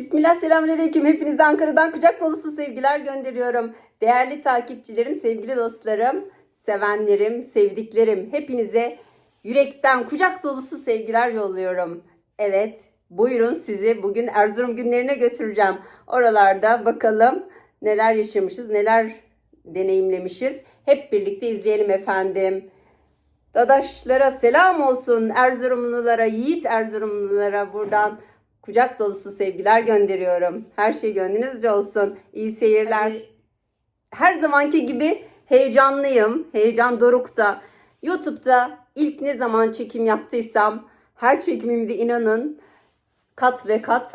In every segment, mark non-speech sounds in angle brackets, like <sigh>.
Bismillah selamünaleyküm. Hepinize Ankara'dan kucak dolusu sevgiler gönderiyorum. Değerli takipçilerim, sevgili dostlarım, sevenlerim, sevdiklerim hepinize yürekten kucak dolusu sevgiler yolluyorum. Evet, buyurun sizi bugün Erzurum günlerine götüreceğim. Oralarda bakalım neler yaşamışız, neler deneyimlemişiz. Hep birlikte izleyelim efendim. Dadaşlara selam olsun. Erzurumlulara, yiğit Erzurumlulara buradan kucak dolusu sevgiler gönderiyorum. Her şey gönlünüzce olsun. İyi seyirler. Her zamanki gibi heyecanlıyım. Heyecan dorukta. YouTube'da ilk ne zaman çekim yaptıysam her çekimimde inanın kat ve kat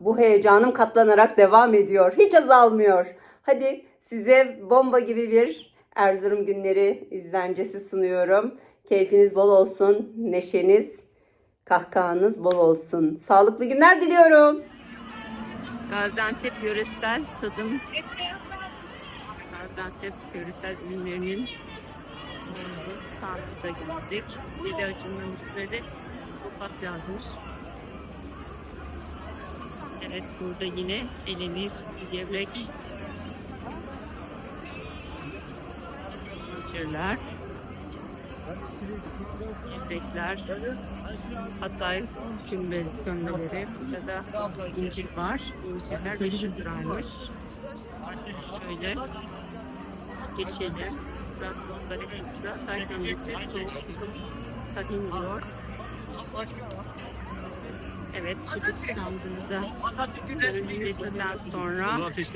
bu heyecanım katlanarak devam ediyor. Hiç azalmıyor. Hadi size bomba gibi bir Erzurum günleri izlencesi sunuyorum. Keyfiniz bol olsun, neşeniz, kahkahanız bol olsun. Sağlıklı günler diliyorum. Gaziantep yöresel tadım. Gaziantep yöresel ürünlerinin standına gittik. Dili açılmanın üstüne de psikopat yazmış. Evet burada yine elimiz, gevrek, Zincirler, gevrekler, Hatay kümbel kömbeleri, burada da incir var. İncirler 500 liraymış. Şöyle geçelim. Trabzon'da hepsi Hatay kömbesi, soğuk sucuk, tahin diyor. Evet, sucuk standını da görüntüledikten sonra sizi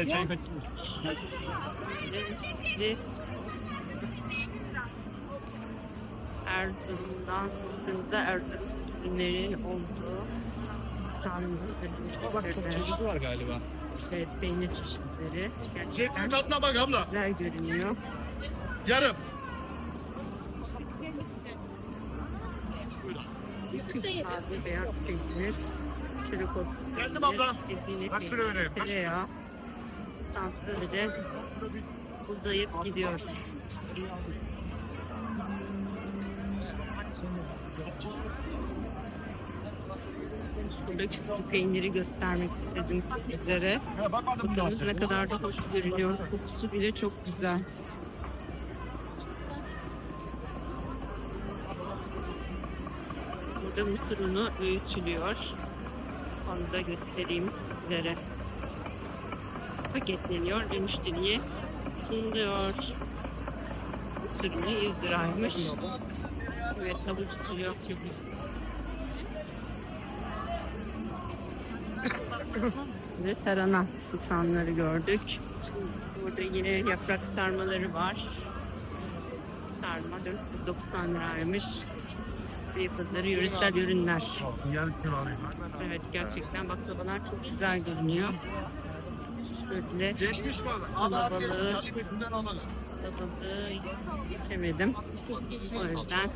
Erzurum'dan sınıfınıza Erzurum ürünleri olduğu Bak çok standı çeşidi var galiba. Evet, peynir çeşitleri Zeytin gerçekten tadına bak abla. güzel görünüyor. Yarım. Taze beyaz peynir, otu Geldim abla. peynir, vereyim? Kaç? tereyağı. Stand böyle uzayıp gidiyor. Şuradaki peyniri göstermek istedim sizlere. Bakınız ne kadar da hoş görünüyor. Kokusu bile çok güzel. Burada mısır unu öğütülüyor. Onu da göstereyim sizlere. Paketleniyor ve müşteriye sunuluyor. Mısır unu 100 liraymış. Evet havuç suyu yok. ve tarhana sultanları gördük. Burada yine yaprak sarmaları var. Sarma 490 liraymış. Ve pazarı yöresel ürünler. Evet gerçekten baklavalar çok güzel görünüyor. Şöyle Geçmiş mi? Alabalığı. Alabalığı. balığı geçemedim. O yüzden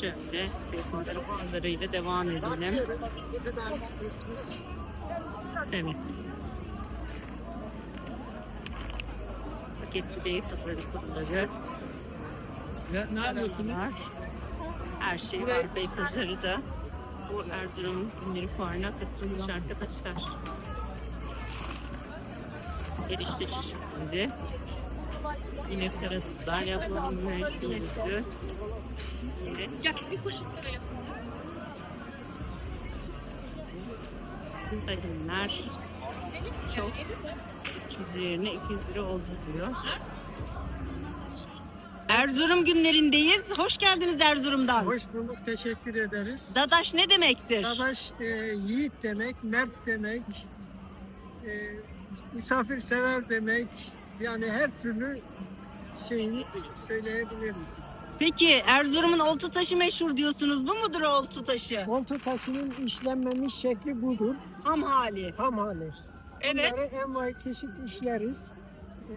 şöyle pazarı pazarıyla devam edelim. Evet. Paketli değil pazarı pazarı. Ne, yapıyorsunuz? Her şey var Beypazarı da. Bu Erzurum Günleri Fuarı'na katılmış arkadaşlar. Erişte çeşitleri. Yine karatutlar, yapılan mevsim üzü. Yine tahinler. Çok 300 yerine 200 lira oldu diyor. Erzurum günlerindeyiz. Hoş geldiniz Erzurum'dan. Hoş bulduk, teşekkür ederiz. Dadaş ne demektir? Dadaş e, yiğit demek, mert demek, e, misafirsever demek. Yani her türlü şeyini söyleyebiliriz. Peki Erzurum'un oltu taşı meşhur diyorsunuz. Bu mudur oltu taşı? Oltu taşının işlenmemiş şekli budur. Ham hali. Ham hali. Evet. Bunları envai çeşit işleriz. E,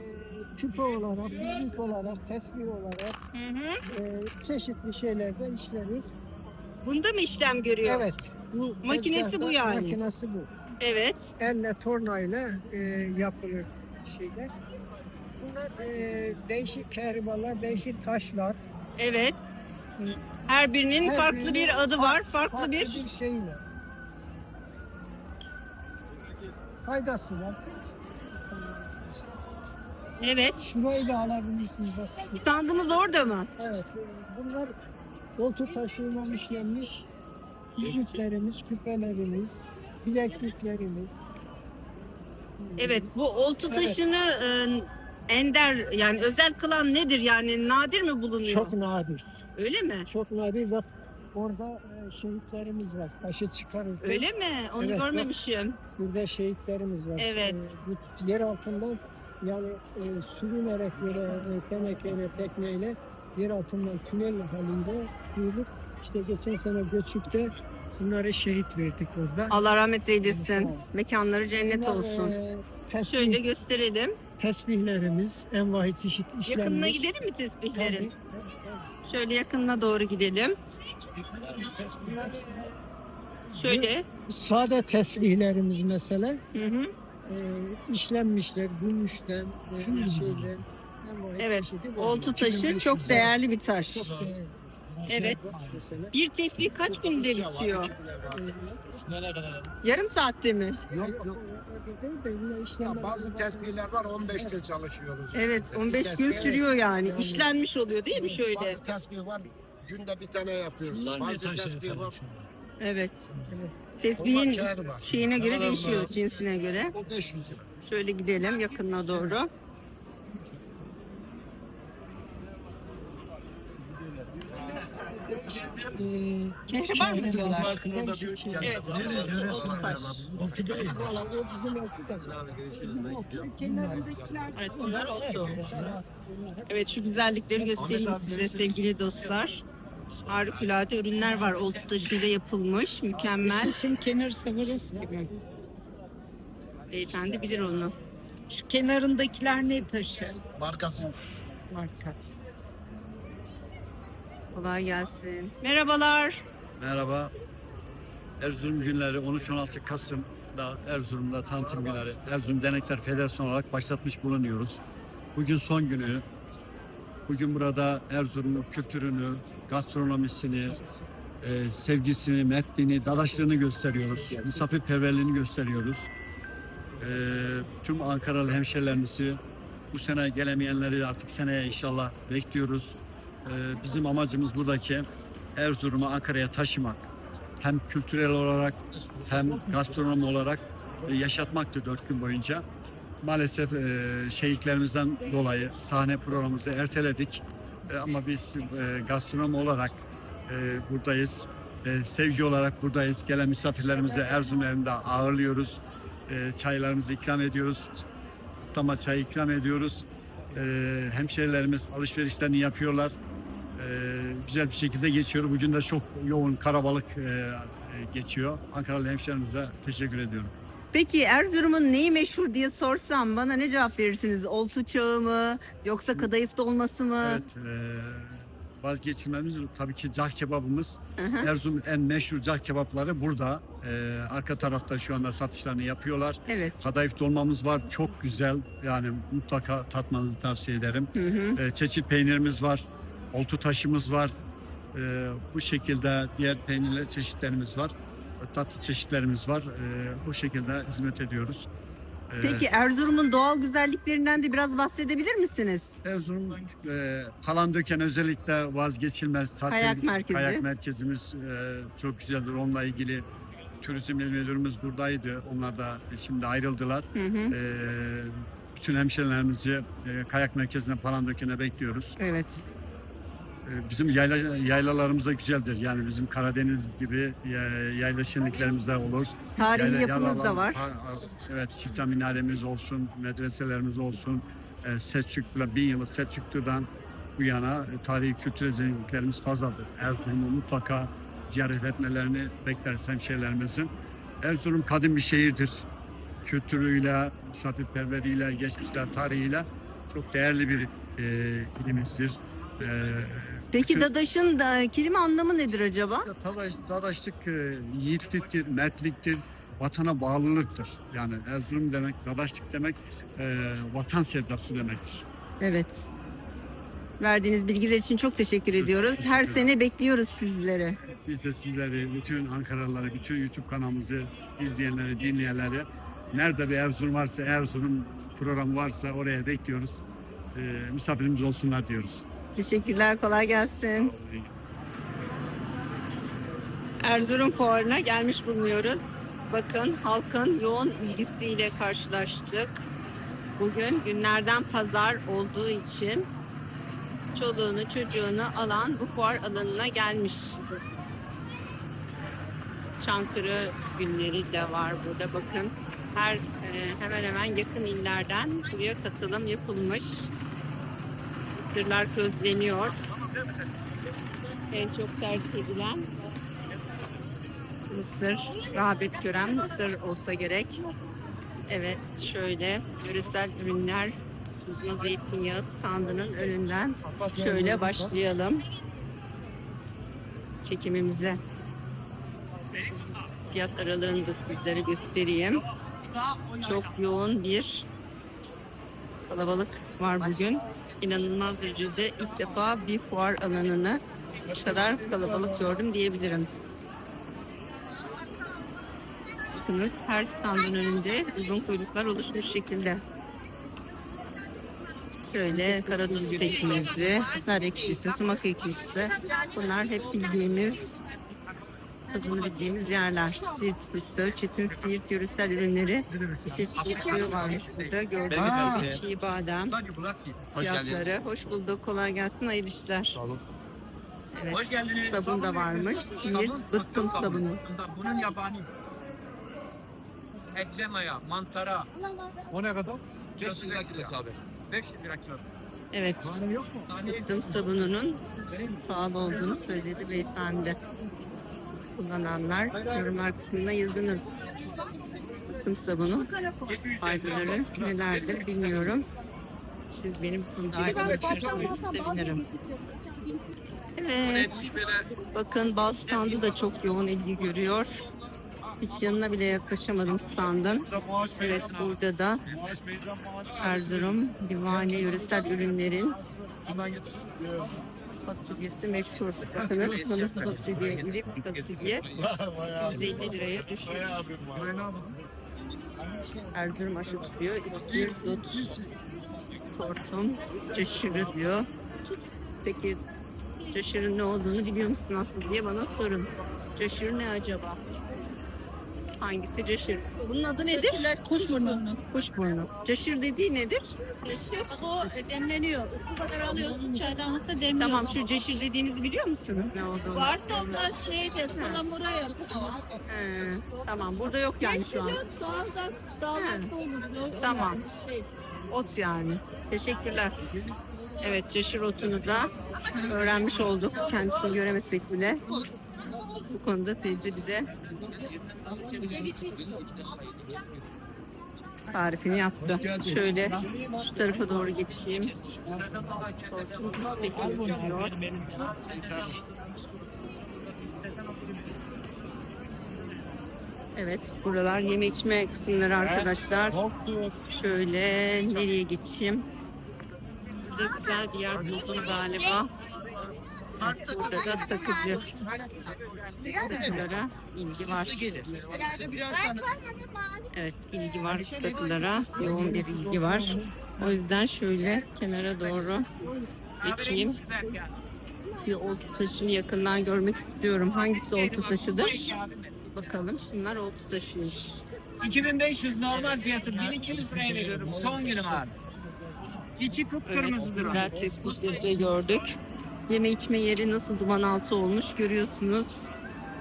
küpe olarak, yüzük olarak, tesbih olarak Hı hı. e, çeşitli şeylerde işlenir. Bunda mı işlem görüyor? Evet. Bu Makinesi tezgahta bu yani. Makinesi bu. Evet. elle tornayla e, yapılır şeyler. Bunlar e, değişik kehribalar, değişik taşlar. Evet. Her birinin Her farklı birinin bir adı var. Farklı, Farklı bir bir şey var. faydası var. Evet. Şurayı da alabilirsiniz. Bak. Standımız orada mı? Evet. Bunlar koltuk taşıyla işlenmiş yüzüklerimiz, küpelerimiz, bilekliklerimiz. Evet. Bu oltu taşını e, ender yani özel kılan nedir? Yani nadir mi bulunuyor? Çok nadir. Öyle mi? Çok nadir. Bak orada e, şehitlerimiz var. Taşı çıkarırken. Öyle mi? Onu Evet, bak. görmemişim. Burada şehitlerimiz var. Evet. E, bu yer altından yani e, sürünerek böyle e, tenekeyle, tekneyle yer altından tünel halinde yürüdük. İşte geçen sene Göçük'te bunlara şehit verdik orada. Allah rahmet eylesin. ol. Mekanları cennet Bunlar, olsun. e, tesbih, Şöyle gösterelim. tesbihlerimiz, envai çeşit işlenmiş. Yakınına gidelim mi tesbihlerin? tabii. Şöyle yakınına doğru gidelim. Şöyle. Sade tesbihlerimiz mesela Hı hı. e, işlenmişler gümüşten, e, şeyden. Evet. Oltu taşı çok değerli bir taş. Çok değerli. Evet. Bir tesbih kaç günde bitiyor? Yarım saatte mi? Yok yok. Ya bazı tesbihler var 15 gün çalışıyoruz. Evet, Bir 15 gün sürüyor yani. İşlenmiş oluyor değil mi şöyle? Bazı tesbih var günde bir tane yapıyoruz. bazı tesbih var. Evet. Tesbihin şeyine göre değişiyor, cinsine göre. O 500 lira. Şöyle gidelim yakınına doğru. Kehribar mı diyorlar? Farkında da bir Evet. Oltu taş. Valla o bizim oltu da. Bizim oltu. Evet bunlar oldu. Evet şu güzellikleri göstereyim size sevgili dostlar. Harikulade ürünler var. Oltu taşıyla yapılmış. Mükemmel. Sizin kenar Savaros gibi. Beyefendi bilir onu. Şu kenarındakiler ne taşı? Markası. Marka. Kolay gelsin. Merhabalar. Merhaba. Erzurum günleri 13-16 Kasım'da Erzurum'da tanıtım günleri Erzurum Denekler Federasyonu olarak başlatmış bulunuyoruz. Bugün son günü. Bugün burada Erzurum'un kültürünü, gastronomisini, e, sevgisini, metnini, dadaşlığını gösteriyoruz. Misafirperverliğini gösteriyoruz. E, tüm Ankaralı hemşerilerimizi bu sene gelemeyenleri artık seneye inşallah bekliyoruz. E, bizim amacımız buradaki Erzurum'u Ankara'ya taşımak. Hem kültürel olarak hem gastronomi olarak e, yaşatmaktı dört gün boyunca. Maalesef e, şehitlerimizden dolayı sahne programımızı erteledik. E, ama biz gastronomi olarak buradayız. Sevgi olarak buradayız. Gelen misafirlerimizi Erzurum evinde ağırlıyoruz. Çaylarımızı ikram ediyoruz. Kutlama çayı ikram ediyoruz. Hemşehrilerimiz alışverişlerini yapıyorlar. Ee, güzel bir şekilde geçiyor. Bugün de çok yoğun karabalık e, e, geçiyor. Ankaralı hemşehrilerimize teşekkür ediyorum. Peki Erzurum'un neyi meşhur diye sorsam bana ne cevap verirsiniz? Oltu çağı mı? Yoksa kadayıf dolması mı? Evet, e, vazgeçilmemiz tabii ki cah kebabımız. Hı. Erzurum'un en meşhur cah kebapları burada. E, arka tarafta şu anda satışlarını yapıyorlar. Evet. Kadayıf dolmamız var. Çok güzel. Yani mutlaka tatmanızı tavsiye ederim. Hı hı. E, çeçil peynirimiz var. Oltu taşımız var. E, bu şekilde diğer peynirler çeşitlerimiz var. Tatlı çeşitlerimiz var. E, bu şekilde hizmet ediyoruz. E, Peki Erzurum'un doğal güzelliklerinden de biraz bahsedebilir misiniz? Erzurum e, Palandöken özellikle vazgeçilmez tatil Kayak merkezi. kayak merkezimiz e, çok güzeldir. Onunla ilgili turizm il müdürümüz buradaydı. Onlar da şimdi ayrıldılar. Hı hı. E, bütün hemşerilerimizi e, kayak merkezine Palandöken'e bekliyoruz. Evet. E, Bizim yayla, yaylalarımız da güzeldir. Yani bizim Karadeniz gibi ya- yayla şenliklerimiz de olur. Tarihi Yayla- yapımız da yaylalar- var. Ha- ha- Evet, çifte minaremiz olsun, medreselerimiz olsun. E, Selçuklu'da, bin yıllık Selçuklu'dan bu yana e, tarihi kültürel zenginliklerimiz fazladır. Erzurum'u mutlaka ziyaret etmelerini bekleriz hemşehrilerimizin. Erzurum kadim bir şehirdir. Kültürüyle, misafirperveriyle, geçmişler, tarihiyle çok değerli bir e, ilimizdir. E, Peki bütün- Dadaş'ın da kelime anlamı nedir acaba? ya Dadaş, dadaşlık e, yiğitliktir, mertliktir, vatana bağlılıktır. Yani Erzurum demek, dadaşlık demek e, vatan sevdası demektir. Evet. Verdiğiniz bilgiler için çok teşekkür Siz- ediyoruz. teşekkür Her ederim. sene bekliyoruz sizleri. Biz de sizleri, bütün Ankaralıları, bütün YouTube kanalımızı izleyenleri, dinleyenleri Nerede bir Erzurum varsa, Erzurum programı varsa oraya bekliyoruz. Ee, misafirimiz olsunlar diyoruz. Teşekkürler, kolay gelsin. Erzurum Fuarı'na gelmiş bulunuyoruz. Bakın halkın yoğun ilgisiyle karşılaştık. Bugün günlerden pazar olduğu için çoluğunu çocuğunu alan bu fuar alanına gelmiş. Çankırı günleri de var burada bakın. Her e, hemen hemen yakın illerden buraya katılım yapılmış. Mısırlar közleniyor. En çok tercih edilen mısır, rağbet gören mısır olsa gerek. Evet, şöyle yöresel ürünler, süzme zeytinyağı standının önünden şöyle başlayalım çekimimize. Fiyat aralığını da sizlere göstereyim. Çok yoğun bir kalabalık var bugün. İnanılmaz derecede ilk defa bir fuar alanını bu kadar kalabalık gördüm diyebilirim. Bakınız her standın önünde uzun kuyruklar oluşmuş şekilde. Şöyle karadut pekmezi, nar ekşisi, sumak ekşisi. Bunlar hep bildiğimiz, tadını bildiğimiz yerler. Siirt fıstığı, çetin Siirt yöresel ürünleri. Siirt fıstığı varmış burada. Gördüğünüz gibi çiğ badem fiyatları. Hoş bulduk. Kolay gelsin. Hayırlı işler. Evet. Hoş geldiniz. Sabun da varmış. Siirt bıttım sabunu. Bunun yabani. Eklemaya, mantara. O ne kadar? 500 lira kilosu abi. 500 lira kilosu. Evet. Bıttım sabununun pahalı olduğunu söyledi beyefendi. Kullananlar yorumlar kısmına yazınız. Bıttım sabunu faydaları nelerdir bilmiyorum. Siz benim konuda aydınlatırsanız sevinirim. Evet. Bakın bal standı da çok yoğun ilgi görüyor. Hiç yanına bile yaklaşamadım standın. Evet burada da Erzurum Divane yöresel ürünlerin fasulyesi meşhur. Bakınız Yunus fasulye, iri fasulye 150 liraya düşmüş. Erzurum aşı tutuyor. İskirdut, tortum, caşırı diyor. Peki caşırın ne olduğunu biliyor musun asıl diye bana sorun. Caşır ne acaba? Hangisi caşır? Bunun adı nedir? Kuşburnu. Kuşburnu. Caşır dediği nedir? Yeşil o demleniyor. Bu kadar alıyorsun çaydanlıkta demliyorsun. Tamam şu ceşir dediğinizi biliyor musunuz ne olduğunu? Var da onlar şeyde salamura yapıyorlar. Tamam burada yok yani şu an. Yeşil dağda dağda olur. Tamam. Şey. Ot yani. Teşekkürler. Evet ceşir otunu da öğrenmiş olduk. Kendisini göremesek bile. Bu konuda teyze bize tarifini yaptı. Şöyle şu tarafa doğru geçeyim. Tortum hiç beklemiyor. Evet, buralar yeme içme kısımları arkadaşlar. Şöyle nereye geçeyim? Burada güzel bir yer buldum galiba. Burada da takıcı takılara ilgi var. Evet ilgi var takılara. Yoğun bir ilgi var. O yüzden şöyle kenara doğru geçeyim. Bir oltu taşını yakından görmek istiyorum. Hangisi oltu taşıdır? Bakalım şunlar oltu taşıymış. 2500 normal fiyatı 1200 liraya veriyorum. Son günüm abi. İçi Evet, kıpkırmızıdır. güzel tespitleri de gördük. Yeme içme yeri nasıl duman altı olmuş görüyorsunuz.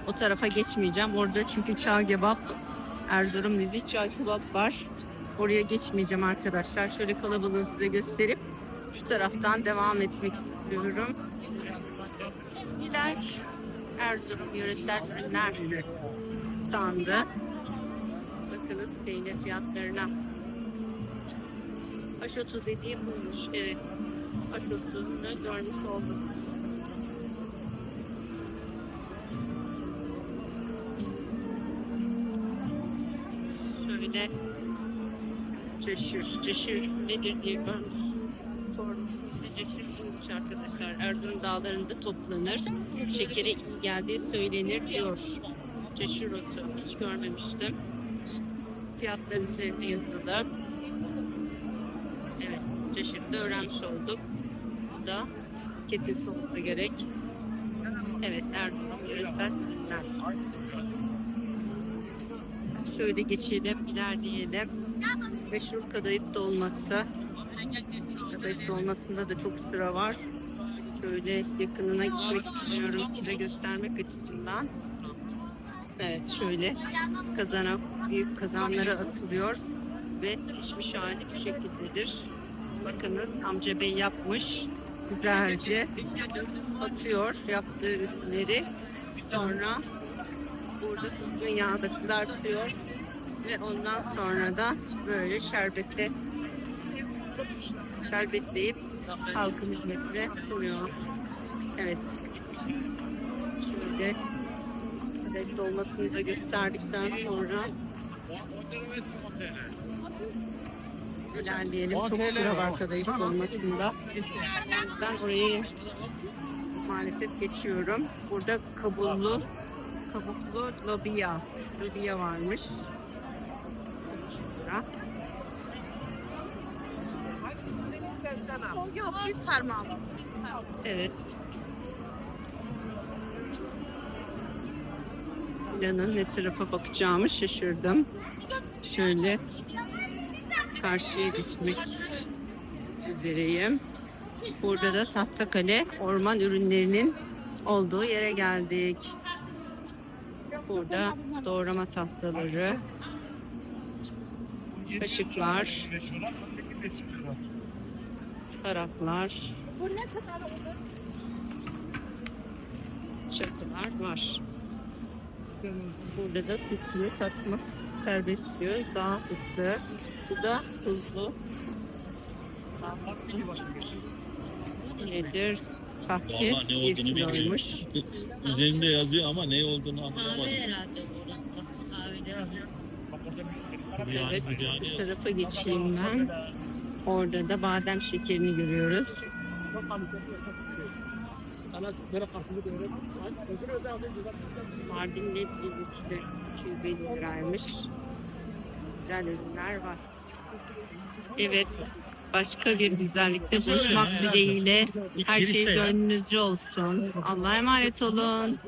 O tarafa geçmeyeceğim. Orada çünkü çağ kebap, Erzurum Lizi çağ kebap var. Oraya geçmeyeceğim arkadaşlar. Şöyle kalabalığı size gösterip şu taraftan devam etmek istiyorum. Bilgiler Erzurum yöresel ürünler standı. Bakınız peynir fiyatlarına. Aşotu dediği buymuş. Evet. Aşotunu görmüş olduk. Şöyle Ceşir, ceşir nedir diye görmüş. Sordum. Ceşir arkadaşlar. Erzurum dağlarında toplanır. Şekere iyi geldiği söylenir diyor. Ceşir otu. Hiç görmemiştim. fiyatları üzerinde yazılı. Evet, çeşitli öğrenmiş olduk. Bu da ketisi olsa gerek. Evet, Erzurum yöresel ürünler. Şöyle geçelim, ilerleyelim. Meşhur kadayıf dolması. Kadayıf dolmasında da çok sıra var. Şöyle yakınına gitmek istiyorum size göstermek açısından. Evet şöyle kazana büyük kazanlara atılıyor ve pişmiş hali bu şekildedir. Bakınız amca bey yapmış güzelce atıyor yaptığı ürünleri. Sonra burada kızgın yağda kızartıyor ve ondan sonra da böyle şerbete şerbetleyip halkın hizmetine sunuyor. Evet. Şöyle kadayıf dolmasını da gösterdikten sonra ilerleyelim. Çok sıra var kadayıf dolmasında. Ben orayı maalesef geçiyorum. Burada kabuklu kabuklu lobiya lobiya varmış. 13 lira. Yok biz sarma Evet. Planın ne tarafa bakacağımı şaşırdım. Şöyle karşıya geçmek üzereyim. Burada da Tahtakale orman ürünlerinin olduğu yere geldik. Burada doğrama tahtaları, kaşıklar, taraklar, çakılar var. Burada da sütlü tatmak serbest diyor. Dağ fıstığı. Bu da tuzlu. Dağ fıstığı. Nedir? Kahke Vallahi ne olduğunu bilmiyorum. <laughs> Üzerinde yazıyor ama ne olduğunu anlamadım. Evet, şu tarafa geçeyim ben. Orada da badem şekerini görüyoruz. Mardin led ilgisi 250 liraymış. Güzel ürünler var. Evet, başka bir güzellikte buluşmak dileğiyle her şey gönlünüzce olsun. Allah'a emanet olun.